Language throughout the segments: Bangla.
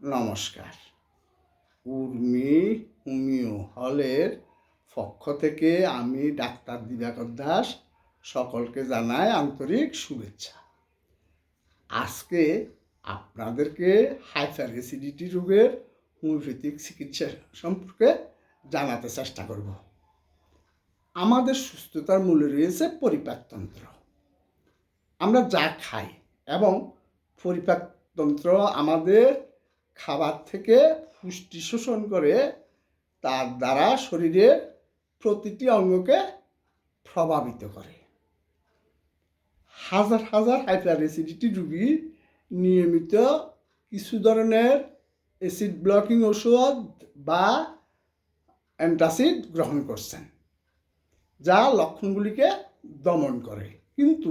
নমস্কার। উর্মি হোমিও হলের পক্ষ থেকে আমি ডাক্তার দিবাকর দাস সকলকে জানাই আন্তরিক শুভেচ্ছা। আজকে আপনাদেরকে হাইপার অ্যাসিডিটি রোগের হোমিওপ্যাথিক চিকিৎসা সম্পর্কে জানাতে চেষ্টা করব। আমাদের সুস্থতার মূলে রয়েছে পরিপাকতন্ত্র আমরা যা খাই এবং পরিপাকতন্ত্র আমাদের খাবার থেকে পুষ্টি শোষণ করে তার দ্বারা শরীরের প্রতিটি অঙ্গকে প্রভাবিত করে। হাজার হাজার হাইপার অ্যাসিডিটি রুগী নিয়মিত কিছু ধরনের অ্যাসিড ব্লকিং ওষুধ বা অ্যান্টাসিড গ্রহণ করছেন, যা লক্ষণগুলিকে দমন করে। কিন্তু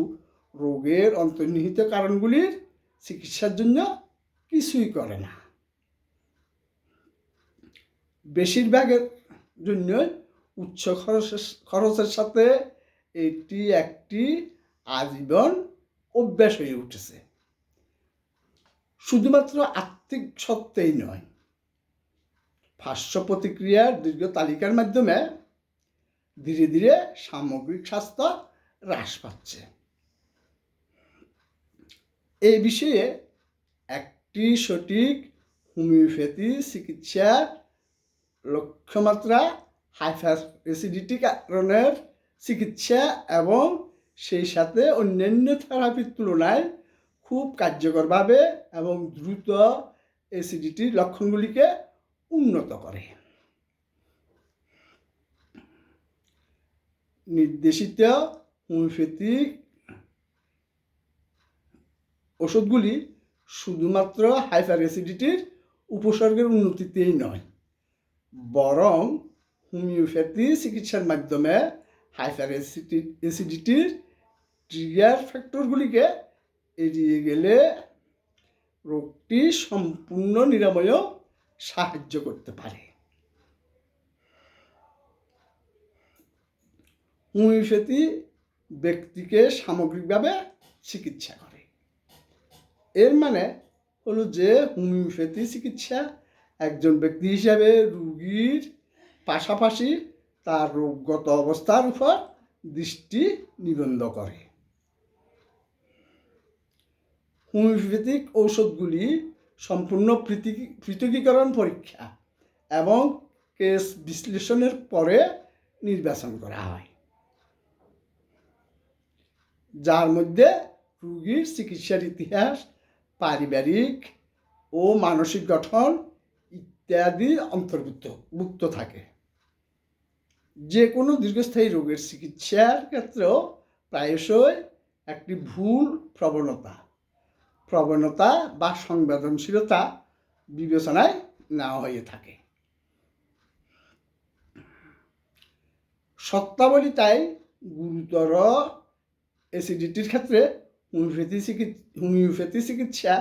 রোগের অন্তর্নিহিত কারণগুলির চিকিৎসার জন্য কিছুই করে না। বেশিরভাগের জন্য উচ্চ খরচের খরচের সাথে এটি একটি আজীবন অভ্যাস হয়ে উঠেছে। শুধুমাত্র আর্থিক সত্ত্বেই নয়, ভাষ্য প্রতিক্রিয়ার দীর্ঘ তালিকার মাধ্যমে ধীরে ধীরে সামগ্রিক স্বাস্থ্য হ্রাস পাচ্ছে। এই বিষয়ে একটি সঠিক হোমিওপ্যাথি চিকিৎসার লক্ষ্যমাত্রা হাইপার অ্যাসিডিটি কারণের চিকিৎসা এবং সেই সাথে অন্যান্য থেরাপির তুলনায় খুব কার্যকরভাবে এবং দ্রুত অ্যাসিডিটির লক্ষণগুলিকে উন্নত করে। নির্দেশিত হোমিওপ্যাথিক ওষুধগুলি শুধুমাত্র হাইপার অ্যাসিডিটির উপসর্গের উন্নতিতেই নয় বরং হোমিওপ্যাথি চিকিৎসার মাধ্যমে হাইপার অ্যাসিডিটির ট্রিগার ফ্যাক্টরগুলিকে এড়িয়ে গেলে রোগটি সম্পূর্ণ নিরাময়ও সাহায্য করতে পারে। হোমিওপ্যাথি ব্যক্তিকে সামগ্রিকভাবে চিকিৎসা করে। এর মানে হলো যে হোমিওপ্যাথি চিকিৎসা একজন ব্যক্তি হিসাবে রুগীর পাশাপাশি তার রোগগত অবস্থার উপর দৃষ্টি নিবন্ধ করে। হোমিওপ্যাথিক ঔষধগুলি সম্পূর্ণ পৃথকি- পৃথকীকরণ পরীক্ষা এবং কেস বিশ্লেষণের পরে নির্বাচন করা হয়। যার মধ্যে রুগীর চিকিৎসার ইতিহাস, পারিবারিক ও মানসিক গঠন ইত্যাদি অন্তর্ভুক্ত ভুক্ত থাকে। যে কোনো দীর্ঘস্থায়ী রোগের চিকিৎসার ক্ষেত্রেও প্রায়শই একটি ভুল প্রবণতা প্রবণতা বা সংবেদনশীলতা বিবেচনায় নেওয়া হয়ে থাকে। সত্তাবলী তাই গুরুতর অ্যাসিডিটির ক্ষেত্রে হোমিওপ্যাথি চিকিৎসা হোমিওপ্যাথি চিকিৎসা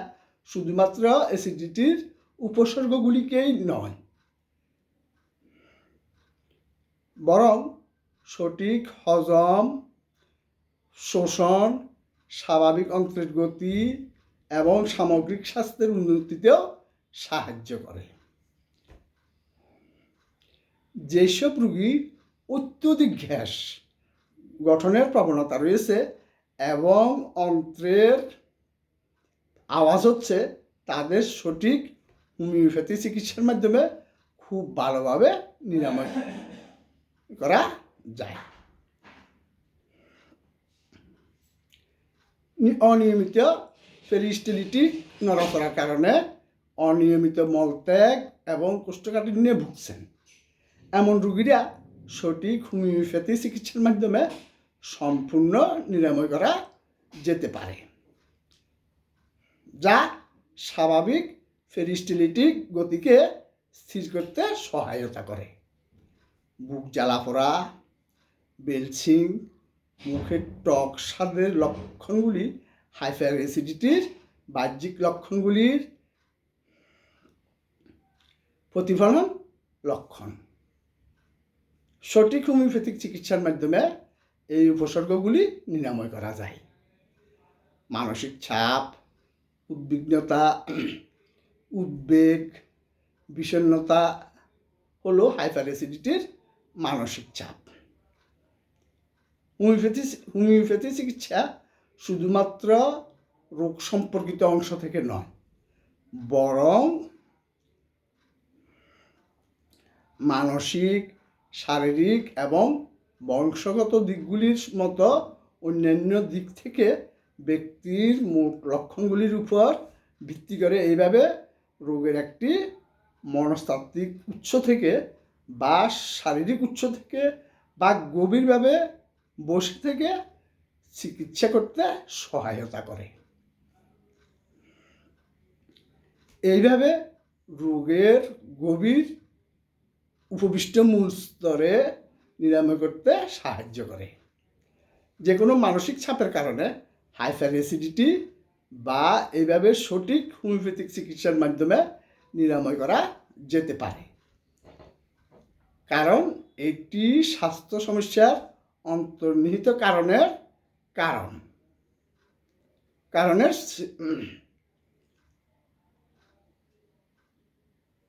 শুধুমাত্র অ্যাসিডিটির উপসর্গগুলিকেই নয়, বরং সঠিক হজম, শোষণ, স্বাভাবিক অন্ত্রের গতি এবং সামগ্রিক স্বাস্থ্যের উন্নতিতেও সাহায্য করে। যেসব রুগী অত্যধিক গ্যাস গঠনের প্রবণতা রয়েছে এবং অন্ত্রের আওয়াজ হচ্ছে, তাদের সঠিক হোমিওপ্যাথি চিকিৎসার মাধ্যমে খুব ভালোভাবে নিরাময় করা যায়। অনিয়মিত পেরিস্টেলিটি নড়াচড়ার কারণে অনিয়মিত মলত্যাগ এবং কোষ্ঠকাঠিন্যে ভুগছেন। এমন রুগীরা সঠিক হোমিওপ্যাথি চিকিৎসার মাধ্যমে সম্পূর্ণ নিরাময় করা যেতে পারে। যা স্বাভাবিক ফেরিস্টিলিটিক গতিকে স্থির করতে সহায়তা করে। বুক জ্বালা পোড়া, বেলছিং মুখের টক স্বাদের লক্ষণগুলি হাইফার অ্যাসিডিটির বাহ্যিক লক্ষণগুলির প্রতিফলন লক্ষণ। সঠিক হোমিওপ্যাথিক চিকিৎসার মাধ্যমে এই উপসর্গগুলি নিরাময় করা যায়। মানসিক চাপ, উদ্বিগ্নতা উদ্বেগ, বিষণ্ণতা হলো হাইপার অ্যাসিডিটির মানসিক চাপ। হোমিওপ্যাথি হোমিওপ্যাথি চিকিৎসা শুধুমাত্র রোগ সম্পর্কিত অংশ থেকে নয়, বরং মানসিক, শারীরিক এবং বংশগত দিকগুলির মতো অন্যান্য দিক থেকে ব্যক্তির মোট লক্ষণগুলির উপর ভিত্তি করে এইভাবে রোগের একটি মনস্তাত্ত্বিক উৎস থেকে বা শারীরিক উৎস থেকে বা গভীরভাবে বসে থেকে চিকিৎসা করতে সহায়তা করে। এইভাবে রোগের গভীর উপবিষ্ট মূল স্তরে নিরাময় করতে সাহায্য করে। যে কোনো মানসিক চাপের কারণে হাইপার অ্যাসিডিটি বা এইভাবে সঠিক হোমিওপ্যাথিক চিকিৎসার মাধ্যমে নিরাময় করা যেতে পারে। কারণ এটি স্বাস্থ্য সমস্যার অন্তর্নিহিত কারণের কারণ। কারণের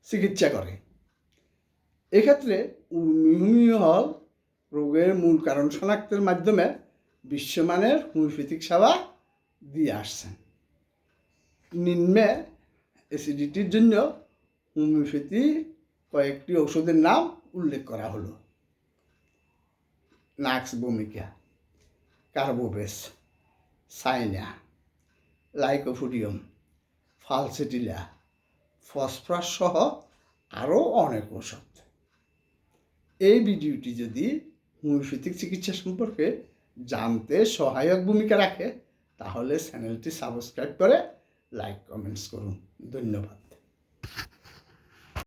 চিকিৎসা করে। এক্ষেত্রে হোমিও হল রোগের মূল কারণ শনাক্তের মাধ্যমে বিশ্বমানের হোমিওপ্যাথিক সেবা দিয়ে আসছেন। নিম্নে অ্যাসিডিটির জন্য হোমিওপ্যাথি কয়েকটি ওষুধের নাম উল্লেখ করা হলো। নাক্স ভূমিকা, কার্বোবেস, সাইনা, লাইকোফুডিয়াম, ফালসেটিলা, ফসফরাস সহ আরও অনেক ওষুধ এই ভিডিওটি যদি হোমিওপ্যাথিক চিকিৎসা সম্পর্কে জানতে সহায়ক ভূমিকা রাখে, তাহলে চ্যানেলটি সাবস্ক্রাইব করে লাইক কমেন্টস করুন। ধন্যবাদ।